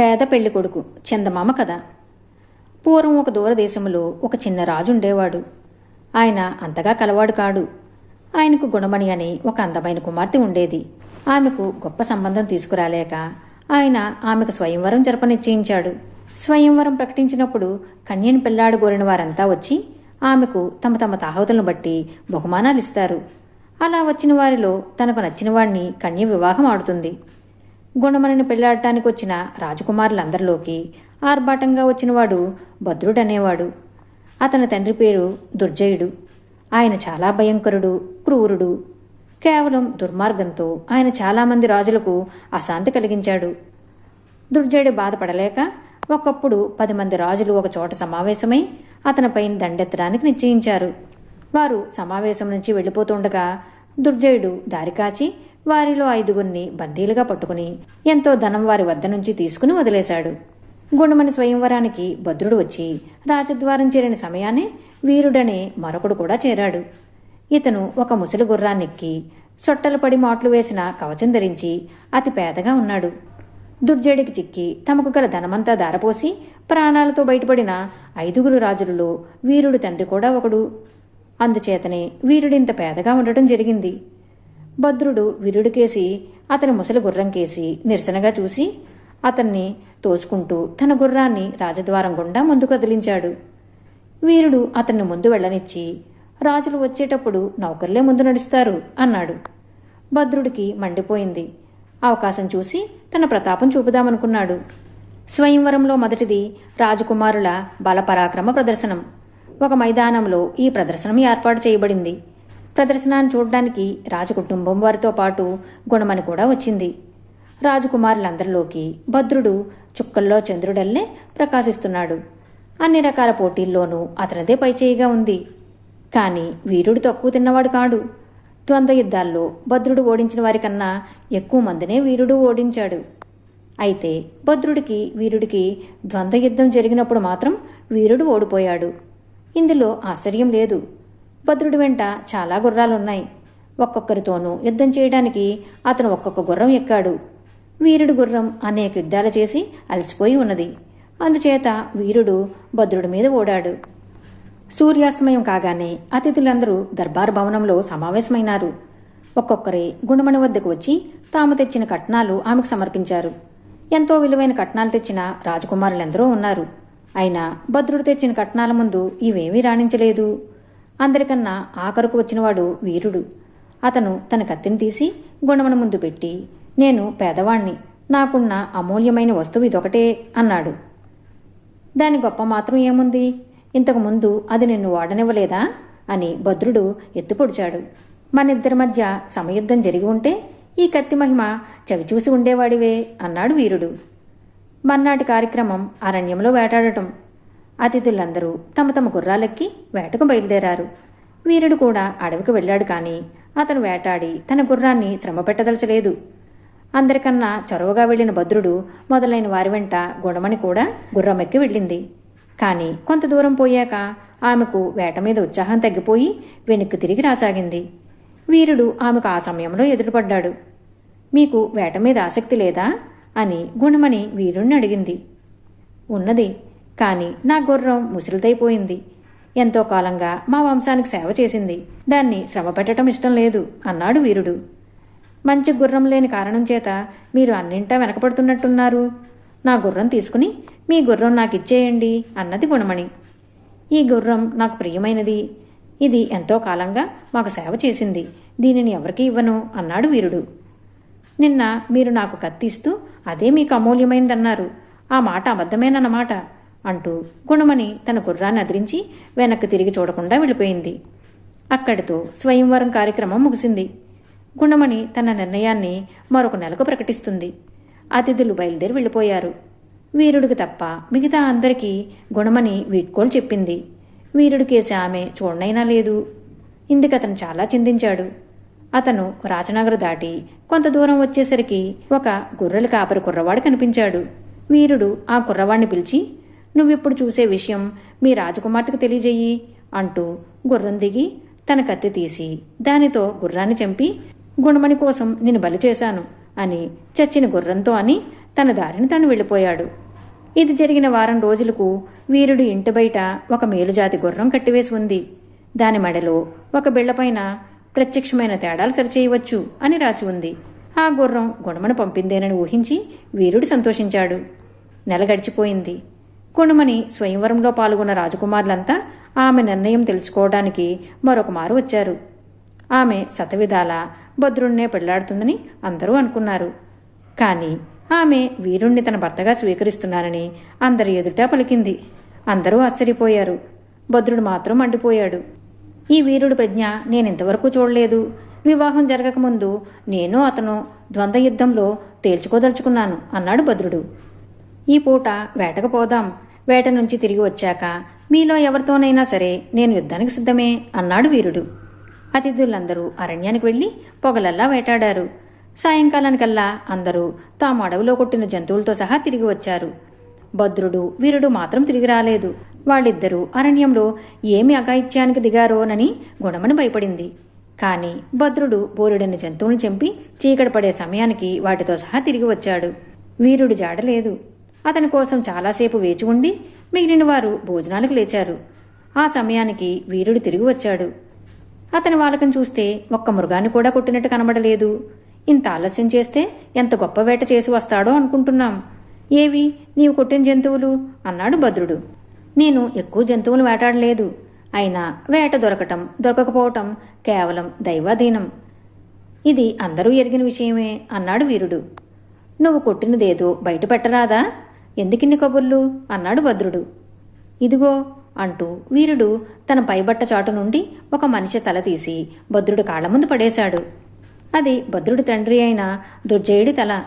పేద పెళ్ళి కొడుకు చందమామ కథ పూర్వం ఒక దూరదేశంలో ఒక చిన్న రాజు ఉండేవాడు. ఆయన అంతగా కలవాడు కాడు. ఆయనకు గుణమణి అని ఒక అందమైన కుమార్తె ఉండేది. ఆమెకు గొప్ప సంబంధం తీసుకురాలేక ఆయన ఆమెకు స్వయంవరం జరప నిశ్చయించాడు. స్వయంవరం ప్రకటించినప్పుడు కన్యను పెళ్ళాడు కోరిన వారంతా వచ్చి ఆమెకు తమ తమ తాహతులను బట్టి బహుమానాలు ఇస్తారు. అలా వచ్చిన వారిలో తనకు నచ్చిన వాణ్ణి కన్య వివాహం ఆడుతుంది. గుణమణిని పెళ్ళాడటానికి వచ్చిన రాజకుమారులందరిలోకి ఆర్భాటంగా వచ్చినవాడు భద్రుడనేవాడు. అతని తండ్రి పేరు దుర్జయుడు. ఆయన చాలా భయంకరుడు క్రూరుడు. కేవలం దుర్మార్గంతో ఆయన చాలామంది రాజులకు అశాంతి కలిగించాడు. దుర్జయుడు బాధపడలేక ఒకప్పుడు పది మంది రాజులు ఒక చోట సమావేశమై అతనిపై దండెత్తడానికి నిశ్చయించారు. వారు సమావేశం నుంచి వెళ్ళిపోతుండగా దుర్జయుడు దారికాచి వారిలో ఐదుగురిని బందీలుగా పట్టుకుని ఎంతో ధనం వారి వద్ద నుంచి తీసుకుని వదిలేశాడు. గుణమణి స్వయంవరానికి భద్రుడు వచ్చి రాజద్వారం చేరిన సమయానే వీరుడనే మరొకడు కూడా చేరాడు. ఇతను ఒక ముసలి గుర్రాన్నెక్కి సొట్టలు పడి మాట్లు వేసిన కవచం ధరించి అతి పేదగా ఉన్నాడు. దుర్జడికి చిక్కి తమకు గల ధనమంతా దారపోసి ప్రాణాలతో బయటపడిన ఐదుగురు రాజులలో వీరుడు తండ్రి కూడా ఒకడు. అందుచేతనే వీరుడింత పేదగా ఉండటం జరిగింది. భద్రుడు వీరుడికేసి అతని ముసలి గుర్రం కేసి నిరసనగా చూసి అతన్ని తోచుకుంటూ తన గుర్రాన్ని రాజద్వారం గుండా ముందు కదిలించాడు. వీరుడు అతన్ని ముందు వెళ్ళనిచ్చి రాజులు వచ్చేటప్పుడు నౌకర్లే ముందు నడుస్తారు అన్నాడు. భద్రుడికి మండిపోయింది. అవకాశం చూసి తన ప్రతాపం చూపుదామనుకున్నాడు. స్వయంవరంలో మొదటిది రాజకుమారుల బలపరాక్రమ ప్రదర్శనం. ఒక మైదానంలో ఈ ప్రదర్శనం ఏర్పాటు చేయబడింది. ప్రదర్శనాన్ని చూడడానికి రాజకుటుంబం వారితో పాటు గుణమని కూడా వచ్చింది. రాజకుమారులందరిలోకి భద్రుడు చుక్కల్లో చంద్రుడల్లే ప్రకాశిస్తున్నాడు. అన్ని రకాల పోటీల్లోనూ అతనిదే పైచేయిగా ఉంది. కానీ వీరుడు తక్కువ తిన్నవాడు కాడు. ద్వంద్వ యుద్ధాల్లో భద్రుడు ఓడించిన వారికన్నా ఎక్కువ మందినే వీరుడు ఓడించాడు. అయితే భద్రుడికి వీరుడికి ద్వంద్వ యుద్ధం జరిగినప్పుడు మాత్రం వీరుడు ఓడిపోయాడు. ఇందులో ఆశ్చర్యం లేదు. భద్రుడి వెంట చాలా గుర్రాలున్నాయి. ఒక్కొక్కరితోనూ యుద్ధం చేయడానికి అతను ఒక్కొక్క గుర్రం ఎక్కాడు. వీరుడు గుర్రం అనేక యుద్ధాలు చేసి అలసిపోయి ఉన్నది. అందుచేత వీరుడు భద్రుడి మీద ఓడాడు. సూర్యాస్తమయం కాగానే అతిథులందరూ దర్బార్ భవనంలో సమావేశమైనారు. ఒక్కొక్కరే గుణమణి వద్దకు వచ్చి తాము తెచ్చిన కట్నాలు ఆమెకు సమర్పించారు. ఎంతో విలువైన కట్నాలు తెచ్చిన రాజకుమారులెందరో ఉన్నారు. అయినా భద్రుడు తెచ్చిన కట్నాల ముందు ఇవేమీ రాణించలేదు. అందరికన్నా ఆఖరుకు వచ్చినవాడు వీరుడు. అతను తన కత్తిని తీసి గుణమణ ముందు పెట్టి నేను పేదవాణ్ణి నాకున్న అమూల్యమైన వస్తువు ఇదొకటే అన్నాడు. దాని గొప్ప మాత్రం ఏముంది? ఇంతకుముందు అది నిన్ను వాడనివ్వలేదా? అని భద్రుడు ఎత్తుపొడిచాడు. మనిద్దరి మధ్య సమయుద్ధం జరిగి ఉంటే ఈ కత్తి మహిమ చవిచూసి ఉండేవాడివే అన్నాడు వీరుడు. మన్నాటి కార్యక్రమం అరణ్యంలో వేటాడటం అతిథులందరూ తమ తమ గుర్రాలెక్కి వేటకు బయలుదేరారు. వీరుడు కూడా అడవికి వెళ్ళాడు కానీ అతను వేటాడి తన గుర్రాన్ని శ్రమ పెట్టదలచలేదు. అందరికన్నా చొరవగా వెళ్ళిన భద్రుడు మొదలైన వారి వెంట గుణమణి కూడా గుర్రమెక్కి వెళ్ళింది. కానీ కొంత దూరం పోయాక ఆమెకు వేట మీద ఉత్సాహం తగ్గిపోయి వెనక్కి తిరిగి రాసాగింది. వీరుడు ఆమెకు ఆ సమయంలో ఎదురుపడ్డాడు. మీకు వేట మీద ఆసక్తి లేదా? అని గుణమణి వీరుణ్ణి అడిగింది. ఉన్నది. కానీ నా గుర్రం ముసిరిదైపోయింది ఎంతో కాలంగా మా వంశానికి సేవ చేసింది. దాన్ని శ్రమ పెట్టడం ఇష్టం లేదు అన్నాడు వీరుడు. మంచి గుర్రం లేని కారణం చేత మీరు అన్నింటా వెనకపడుతున్నట్టున్నారు నా గుర్రం తీసుకుని మీ గుర్రం నాకు ఇచ్చేయండి అన్నది గుణమణి. ఈ గుర్రం నాకు ప్రియమైనది. ఇది ఎంతో కాలంగా మాకు సేవ చేసింది. దీనిని ఎవరికి ఇవ్వను అన్నాడు వీరుడు. నిన్న మీరు నాకు కత్తిస్తూ అదే మీకు అమూల్యమైనదన్నారు ఆ మాట అబద్ధమేనన్నమాట. అంటూ గుణమణి తన గుర్రాన్ని అదిరించి వెనక్కి తిరిగి చూడకుండా వెళ్ళిపోయింది. అక్కడితో స్వయంవరం కార్యక్రమం ముగిసింది. గుణమణి తన నిర్ణయాన్ని మరొక నెలకు ప్రకటిస్తుంది. అతిథులు బయలుదేరి వెళ్ళిపోయారు. వీరుడికి తప్ప మిగతా అందరికీ గుణమని వీడ్కోలు చెప్పింది. వీరుడికేసి ఆమె చూడనైనా లేదు. ఇందుకు అతను చాలా చిందించాడు. అతను రాజనగర్ దాటి కొంత దూరం వచ్చేసరికి ఒక గొర్రెల కాపరి కుర్రవాడు కనిపించాడు. వీరుడు ఆ కుర్రవాడిని పిలిచి నువ్విప్పుడు చూసే విషయం మీ రాజకుమార్తెకు తెలియజేయి అంటూ గుర్రం దిగి తన కత్తి తీసి దానితో గుర్రాన్ని చంపి గుణమణి కోసం నేను బలి చేశాను అని చచ్చిన గుర్రంతో అని తన దారిని తను వెళ్ళిపోయాడు. ఇది జరిగిన వారం రోజులకు వీరుడు ఇంటి బయట ఒక మేలుజాతి గుర్రం కట్టివేసి ఉంది. దాని మెడలో ఒక బిళ్ళపైన ప్రత్యక్షమైన తేడాలు సరిచేయవచ్చు అని రాసి ఉంది. ఆ గుర్రం గుణమని పంపిందేనని ఊహించి వీరుడు సంతోషించాడు. నెల గడిచిపోయింది. గుణమని స్వయంవరంలో పాల్గొన్న రాజకుమారులంతా ఆమె నిర్ణయం తెలుసుకోవడానికి మరొక మారు వచ్చారు. ఆమె శతవిధాల భద్రుణ్ణే పెళ్ళాడుతుందని అందరూ అనుకున్నారు. కానీ ఆమె వీరుణ్ణి తన భర్తగా స్వీకరిస్తున్నానని అందరి ఎదుట పలికింది. అందరూ ఆశ్చర్యపోయారు. భద్రుడు మాత్రం మండిపోయాడు. ఈ వీరుడు ప్రజ్ఞ నేనింతవరకు చూడలేదు. వివాహం జరగకముందు నేను అతను ద్వంద్వ యుద్ధంలో తేల్చుకోదలుచుకున్నాను అన్నాడు భద్రుడు. ఈ పూట వేటకు పోదాం. వేట నుంచి తిరిగి వచ్చాక మీలో ఎవరితోనైనా సరే నేను యుద్ధానికి సిద్ధమే అన్నాడు వీరుడు. అతిథులందరూ అరణ్యానికి వెళ్ళి పొగలల్లా వేటాడారు. సాయంకాలానికల్లా అందరూ తాము అడవిలో కొట్టిన జంతువులతో సహా తిరిగి వచ్చారు. భద్రుడు వీరుడు మాత్రం తిరిగి రాలేదు. వాళ్ళిద్దరూ అరణ్యంలో ఏమి అఘాయిత్యానికి దిగారోనని గుణమని భయపడింది. కానీ భద్రుడు బోరుడని జంతువులను చంపి చీకటి పడే సమయానికి వాటితో సహా తిరిగి వచ్చాడు. వీరుడు జాడలేదు. అతని కోసం చాలాసేపు వేచి ఉండి మిగిలిన వారు భోజనాలకు లేచారు. ఆ సమయానికి వీరుడు తిరిగి వచ్చాడు. అతని వాలకం చూస్తే ఒక్క మృగాన్ని కూడా కొట్టినట్టు కనబడలేదు. ఇంత ఆలస్యం చేస్తే ఎంత గొప్ప వేట చేసి వస్తాడో అనుకుంటున్నాం. ఏవి? నీవు కొట్టిన జంతువులు? అన్నాడు భద్రుడు. నేను ఎక్కువ జంతువులు వేటాడలేదు. అయినా వేట దొరకటం దొరకకపోవటం కేవలం దైవాధీనం. ఇది అందరూ ఎరిగిన విషయమే అన్నాడు వీరుడు. నువ్వు కొట్టినదేదో బయట పెట్టరాదా? ఎందుకిన్ని కబుర్లు? అన్నాడు భద్రుడు. ఇదిగో అంటూ వీరుడు తన పైబట్ట చాటు నుండి ఒక మనిషి తల తీసి భద్రుడు కాళ్ళ ముందు పడేశాడు. అది భద్రుడి తండ్రి అయిన దుర్జయుడి తల.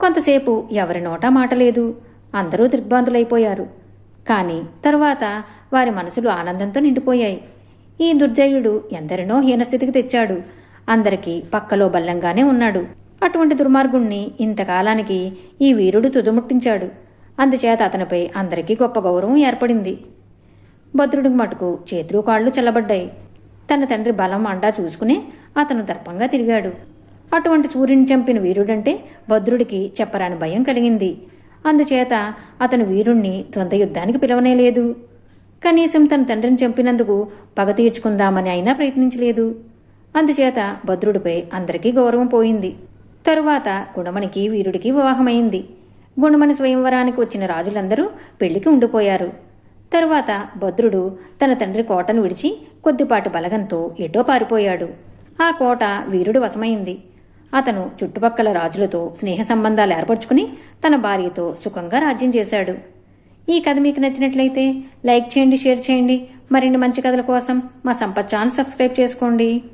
కొంతసేపు ఎవరి నోటా మాట లేదు. అందరూ దిగ్భాంతులైపోయారు కానీ తరువాత వారి మనసులు ఆనందంతో నిండిపోయాయి. ఈ దుర్జయుడు ఎందరినో హీనస్థితికి తెచ్చాడు. అందరికీ పక్కలో బల్లంగానే ఉన్నాడు. అటువంటి దుర్మార్గుణ్ణి ఇంతకాలానికి ఈ వీరుడు తుదుముట్టించాడు. అందుచేత అతనిపై అందరికీ గొప్ప గౌరవం ఏర్పడింది. భద్రుడికి మటుకు చేతులు కాళ్ళు చల్లబడ్డాయి. తన తండ్రి బలం అండా చూసుకుని అతను దర్పంగా తిరిగాడు. అటువంటి సూర్యుని చంపిన వీరుడంటే భద్రుడికి చెప్పరాని భయం కలిగింది. అందుచేత అతను వీరుణ్ణి ద్వంద్వ యుద్ధానికి పిలవనేలేదు కనీసం తన తండ్రిని చంపినందుకు పగ తీర్చుకుందామని అయినా ప్రయత్నించలేదు. అందుచేత భద్రుడిపై అందరికీ గౌరవం పోయింది. తరువాత గుణమణికి వీరుడికి వివాహమైంది. గుణమణి స్వయంవరానికి వచ్చిన రాజులందరూ పెళ్ళికి ఉండిపోయారు. తరువాత భద్రుడు తన తండ్రి కోటను విడిచి కొద్దిపాటి బలగంతో ఎటో పారిపోయాడు. ఆ కోట వీరుడు వశమైంది. అతను చుట్టుపక్కల రాజులతో స్నేహ సంబంధాలు ఏర్పరచుకుని తన భార్యతో సుఖంగా రాజ్యం చేశాడు. ఈ కథ మీకు నచ్చినట్లయితే లైక్ చేయండి షేర్ చేయండి. మరిన్ని మంచి కథల కోసం మా సంపత్ ఛానల్ సబ్స్క్రైబ్ చేసుకోండి.